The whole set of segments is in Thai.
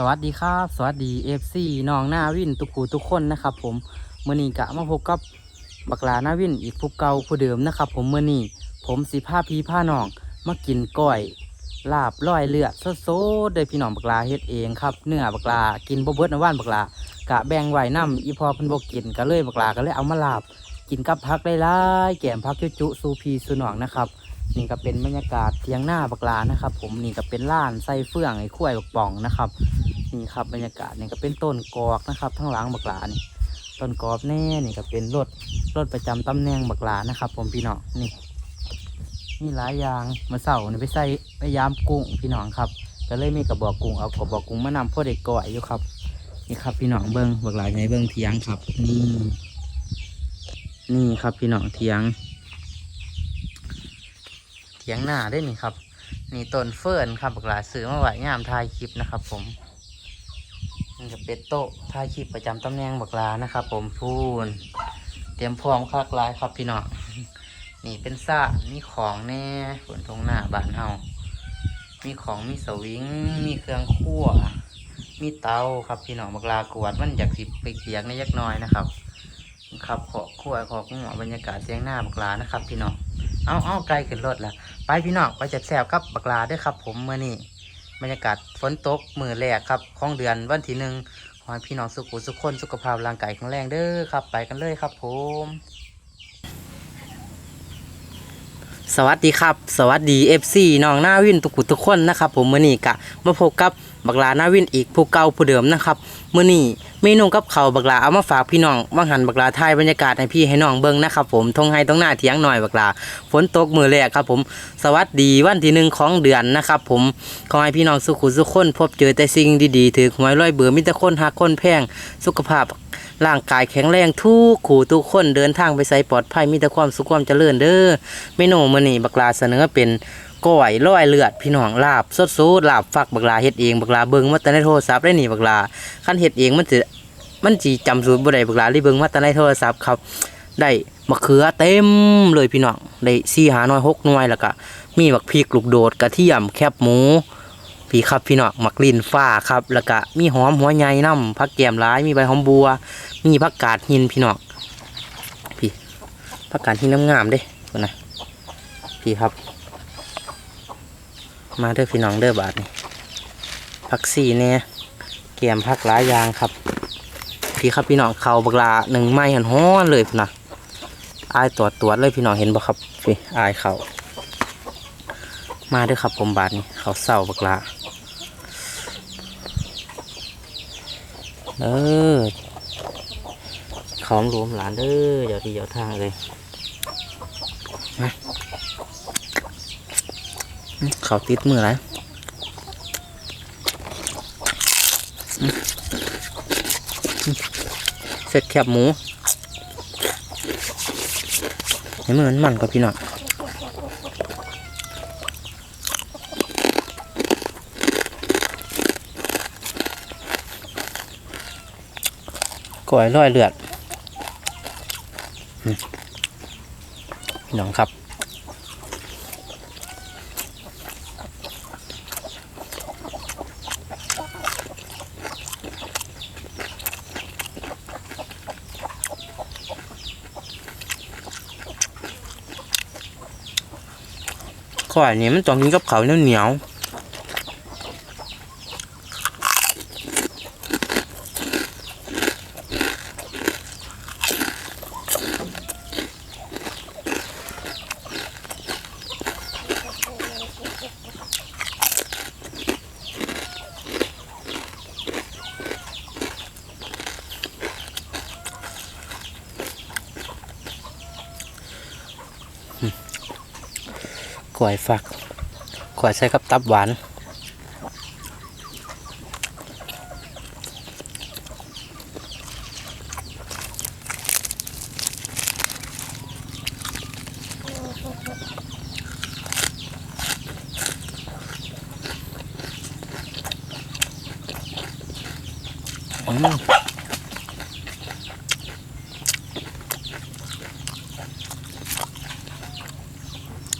สวัสดีครับ สวัสดีเอฟซีน้องหน้าวินทุกผู้ทุกคนนะครับ ผมเมื่อนี้กะมาพบกับบักลาหน้าวินอีกผู้เก่าผู้เดิมนะครับ ผมเมื่อนี้ผมสิผ้าพีผ้าน้องมากินก้อยลาบร้อยเลือดโซดๆโดยพี่น้องบักลาเฮ็ดเองครับเนื้อบักลากินบ่เบิดนะว่านบักลากะแบ่งไว้น้ำอีพอเพิ่นบ่กินก็เลยบักลาก็เลยเอามาลาบกินกับพักหลายแกมพักจุๆซูพีซูหนองนะครับ นี่ก็เป็นบรรยากาศเทียงหน้าบักลานะครับ ผมนี่ก็เป็นล้านไส้เฟื่องไอ้ขั้วยบักป่องนะครับนี่ครับบรรยากาศนี่ก็เป็นต้นกอกนะครับทั้งหลังบักลานี่ต้นกอกแน่นี่ก็เป็นรถรถประจำตำแหน่งบักลานะครับ ผมพี่น้องนี่นี่หลายอย่างมาเสานี่ไปใส่ไปยามกุ้งพี่น้องครับก็เลยมีกระบอกกุ้งเอากระบอกกุ้งมานำพ่อเด็กก่อยอยู่ครับนี่ครับพี่น้องเบิ้งบักลาในเบิ้งเทียงครับ นี่ นี่ครับพี่น้องเทียง เทียงหน้าได้นี่ครับ นี่ต้นเฟิร์นครับบักหลาซื้อมาไว้ยามถ่ายคลิปนะครับ ผมนี่ก็เป็นโต๊ะถ่ายคลิปประจำตำแหน่งบักหลานะครับ ผมพูนเตรียมพร้อมคลักลายครับพี่น้องนี่เป็นซ่ามีของแน่ฝนทงหน้าบ้านเฮามีของมีสวิง มีเครื่องคั่วมีเตาครับพี่น้องบักลากวดมันอยากสิไปเกียกในยักหน้อยนะครับ ครับขอคั่วขอหัวบรรยากาศเสียงหน้าบักลานะครับ พี่น้อง เอาเอาไกลขึ้นรถแล้วไปพี่น้องไปจัดแซวกับบักลาด้วยครับ ผมเมื่อนี้บรรยากาศฝนตกมือแรกครับของเดือนวันที่หนึ่งขอให้พี่น้องสุขุสุขคนสุขภาพร่างกายแข็งแรงเด้อครับ ไปกันเลยครับ ผม สวัสดีครับ สวัสดี FC น้องหน้าวินทุกผู้ทุกคนนะครับ ผมเมื่อนี้กะมาพบกับบักลาหน้าวินอีกผู้เก่าผู้เดิมนะครับเมื่อนี้ เมนูกับเขาวบักลาเอามาฝากพี่น้องว่างหันบักลาถ่ายบรรยากาศให้พี่ให้น้องเบิ่งนะครับผมทงให้ตรงหน้าเถียงหน่อยบักลาฝนตกมือแรกครับผมสวัสดีวันที่หนึ่งของเดือนนะครับผมขอให้พี่น้องสุขุสุขคนพบเจอแต่สิ่งดีๆถือหวยร้อยเบื่อมิตรคนหักคนแพงสุขภาพร่างกายแข็งแรงทุกขู่ทุกคนเดินทางไปใส่ปลอดภัยมีแต่ความสุขความเจริญเด้อเมนูมื้อนี้บักลาเสนอเป็น ก้อยร้อยเลือดพี่น้องลาบสดๆลาบฟักบักลาเฮ็ดเองบักลาเบิ่งมาแต่ในโทรศัพท์ได้หนี่บักลาคันเฮ็ดเองมันจะมันสิจำสูตรบ่ได้บักลาเลยเบิ่งมาแต่ในโทรศัพท์ครับ ได้มะเขือเต็มเลยพี่น้องได้4หาน้อย6หน่วยแล้วก็มีบักพริกลูกโดดกระเทียมแคบหมูพี่ครับพี่น้องหมักลินฟ้าครับ แล้วก็มีหอมหัวใหญ่น้ำผักแกมร้ายมีใบหอมบัว มีผักกาดหินพี่น้องพี่ผักกาดหินงามๆเด้คนนะพี่ครับ มาเด้อพี่น้องเด้อบาทนี่ผักสีเนี่ยแกมผักหลายอยางครับ พี่ครับพี่น้องเขาบักลาหนึ่งไม้หันห้อนเลยพุ่นะอายตัวตัวจเลยพี่น้องเห็นบ่ครับพี่อายเขามาเด้วยครับผมบาทนี่เขาเศร้าบักลาเออของรวมหลานเด้อเดี๋ยวที่เดี๋ยวทางเลยมาอื้อ เขาติดมือไรเสร็จแคบหมูเห็นมือมันมันกว่าพี่น้องก้อยร้อยเลือดพี่น้องครับ อยนี่มันต้องกินกับข้าวเหนียว หนียวก้อยฝักก้อยใส่กับตับหวาน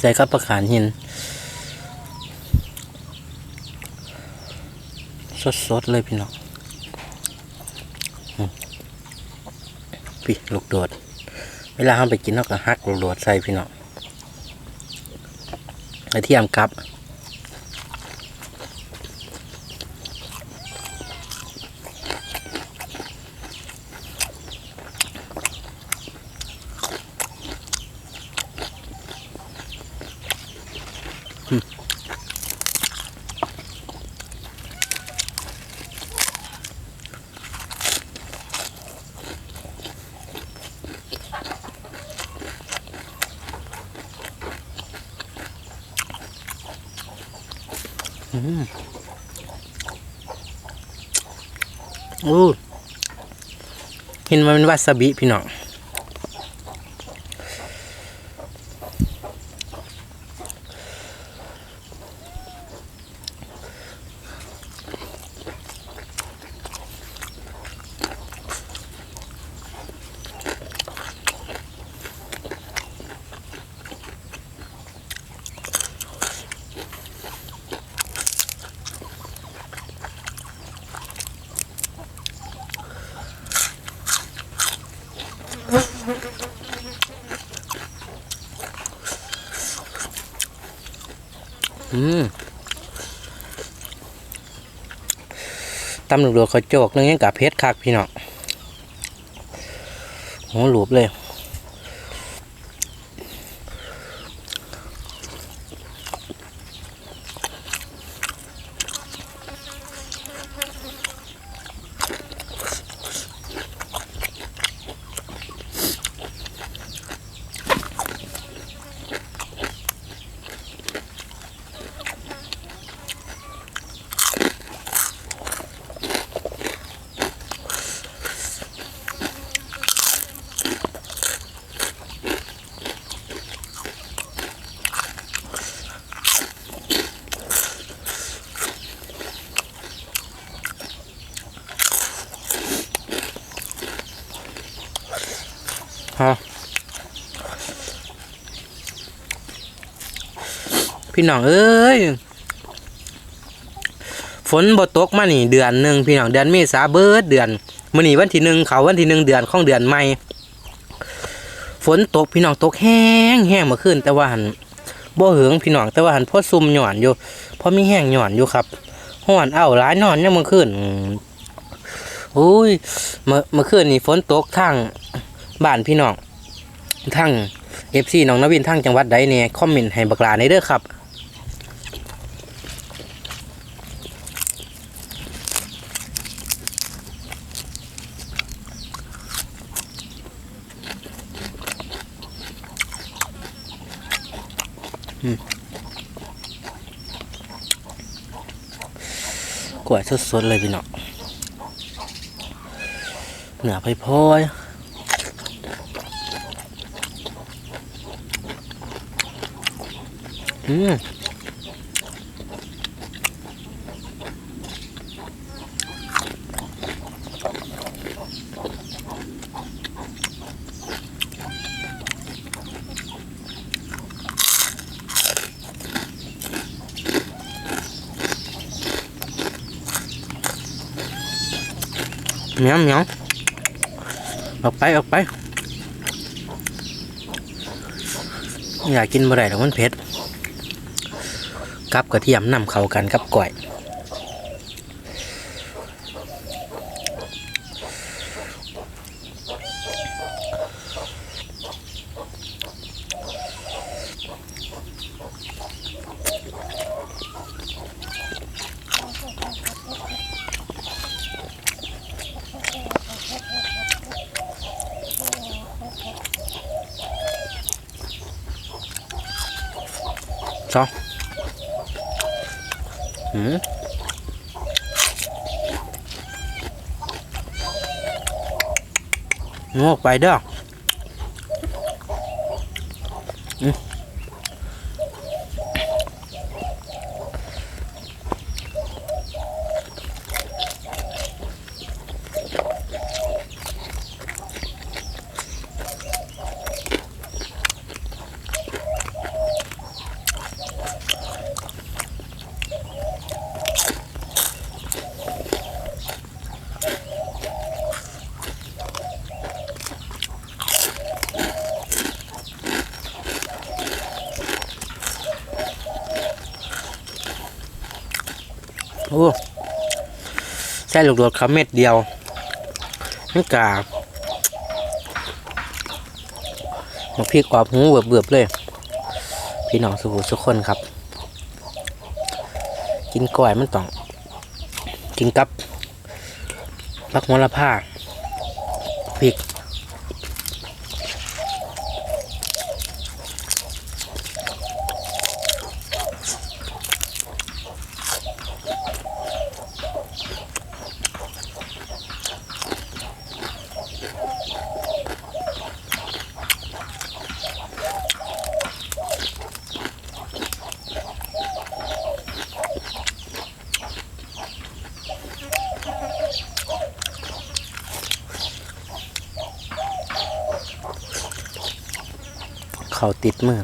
ใส่กับประขานหิน สดๆเลยพี่น้องพี่ลูกโดด เวลาเราไปกินเราก็ฮักลูกโดดใส่พี่น้องไอเทียมกับ อู้เห็นมันเป็นวาซาบิพี่น้อง ตำหนุกโดดเขาโจกนึงยังกับเพชรคักพี่น้องโหหลูบเลย พี่น้องเอ้ยฝนบ่ตกมานี่เดือนหนึ่งพี่น้องเดือนเมษาเบิดเดือนมื้อนี้วันที่หนึ่งเขาวันที่หนึ่งเดือนของเดือนใหม่ฝนตกพี่น้องตกแห้งแห้งมื่อคืนแต่ว่าหันบ่เหิงพี่น้องแต่ว่าหันพ่อซุ่มหย่อนอยู่พอมีแห้งหย่อนอยู่ครับห้อนเอ้าหลายนอนยังเมื่อคืนอืมโอ้ยเมื่อเมื่อคืนนี่ฝนตกทางบ้านพี่น้องทั้งเอฟซีน้องนวินทั้งจังหวัดใดเนี่ยคอมเมนต์ให้บักลาในเด้อครับ กล้วยสดๆเลยพี่น้องเหนือพอยอืม เหนียวเหนียวออกไปออกไป อยากกินบะได้หรอกมันเผ็ดกับกระเทียมนำเข้ากันกับก๋วย ซอหืมง ใช่ลูกโดดเขาเม็ดเดียวนี่กามาพริกออบหูเบือบๆเลย พี่น้องสุขุสุกคนครับ กินก้อยมันต้อง กินกับพักมลผ้าพริก เขาติดมือ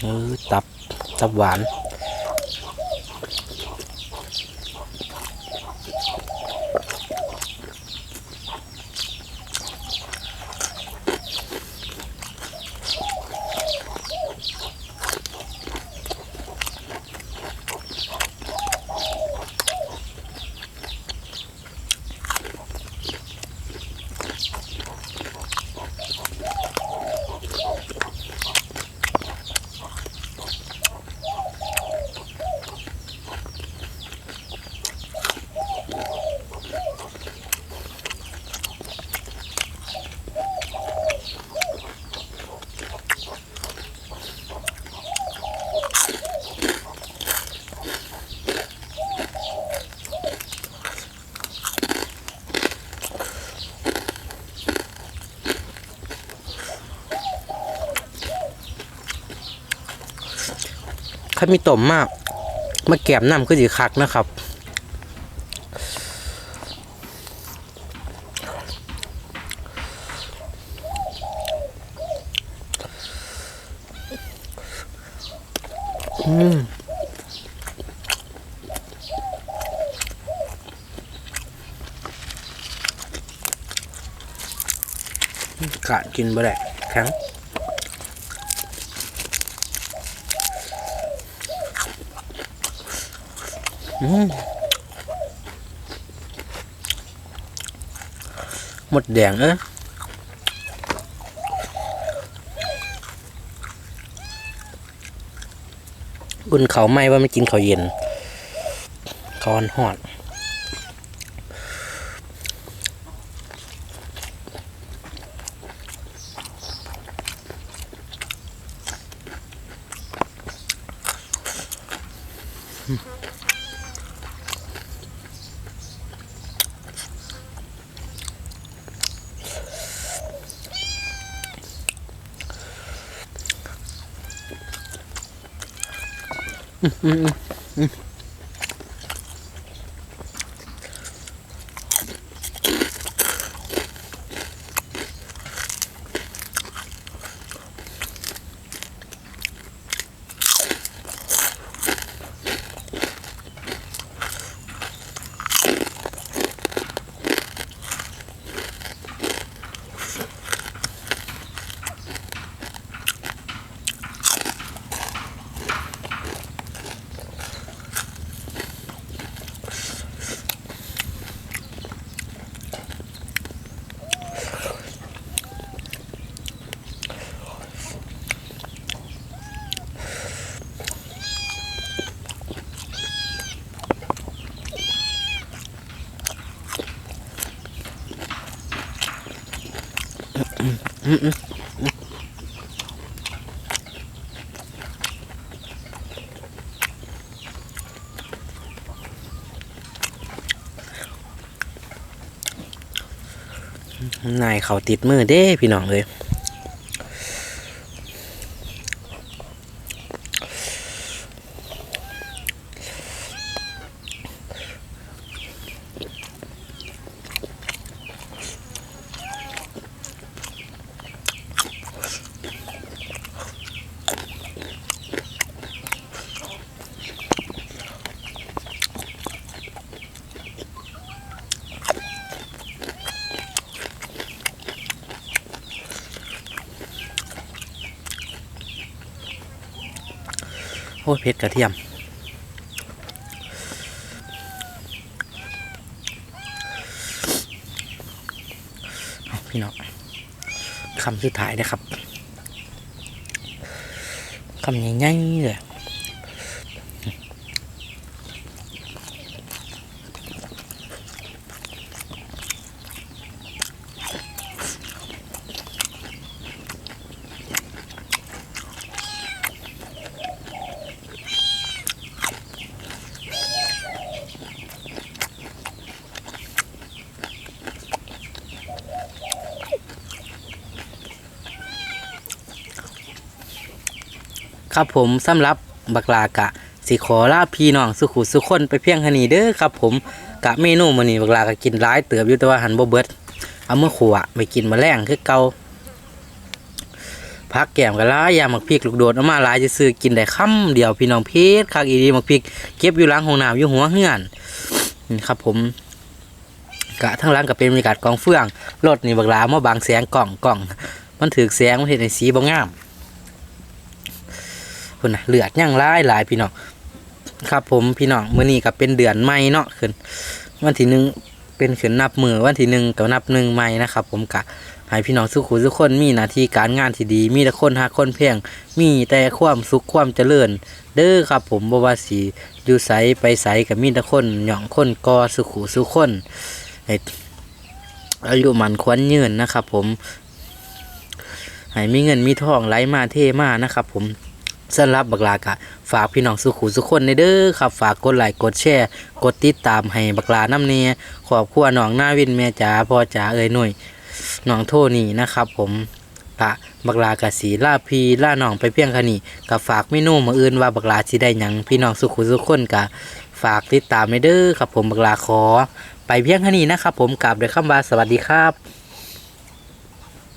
เออตับ ตับหวาน ถ้ามีต้มมากมาแกมน้ำก็จะคักนะครับอืมกะกินบ่ได้แข็ง อืม หมดแดงเอ้อุ่นเขาไหมว่าไม่กินเขาเย็นคอนหอด 嗯嗯 นายเขาติดมือเด้พี่น้องเลย โอ้เผ็ดกระเทียม พี่น้องคำสุดท้ายนะครับคำใหญ่ๆเลย ครับผมสำหรับบักลากะสิขอลาพี่น้องสุขุสุขคนไปเพียงเท่านี้เด้อครับผมกะเมนูมื้อนี้บักลาก็กินหลายเติบอยู่แต่ว่าหันบ่เบิดเอาเมื่อขัวไปกินมาแรงคือเกาพักแก้มก็หลายาหมักพริกลูกโดดเอามาหลายจะซื้อกินได้ค่ำเดียวพี่น้องเพชรคักอีดีหมักพริกเก็บอยู่ล้างห้องน้ำอยู่หัวเฮือนนี่ครับผมกะทั้งหล้างก็เป็นบรรยากาศกองเฟืองรถนี่บักลามาบางแสงกล่องกล่องมันถือแสงมันเห็นในสีบ่งาม คุณนะเลือดย่างร้ายหลายพี่น้องครับผมพี่น้องมื้อนี้ก็เป็นเดือนใหม่เนาะขึ้นวันที่หนึ่งเป็นขึ้นนับมือวันที่หนึ่งกับนับหนึ่งใหม่นะครับ ผมกะให้พี่น้องสุขุทุกคนมีหน้าที่การงานที่ดี มีแต่คนหาคนเพียง มีแต่ความสุขความเจริญ เด้อครับผมบวาสีอยู่ไสไปไสกับมีแต่คนหย่องคนกอสุขุสุขคนอายุมันควรยืนนะครับ ผมให้มีเงินมีทองไหลมาเทมานะครับ ผม สำหรับบักลากะฝากพี่น้องสุขุสุขคนในเด้อครับ ฝากกดไลค์กดแชร์กดติดตามให้บักลาน้ำเนียขอบครัวน้องหน้าวินแม่จ๋าพ่อจ๋าเอ้ยหน่อยน้องโทนี่นะครับ ผมกะบักลากะสีล่าพีล่าน้องไปเพียงแค่นี้กะฝากเมนูมาอื่นว่าบักลาสิได้หยังพี่น้องสุขุสุขคนกะฝากติดตามในเด้อครับ ผมบักลาขอ ไปเพียงแค่นี้นะครับ ผมกลับด้วยคำว่าสวัสดีครับ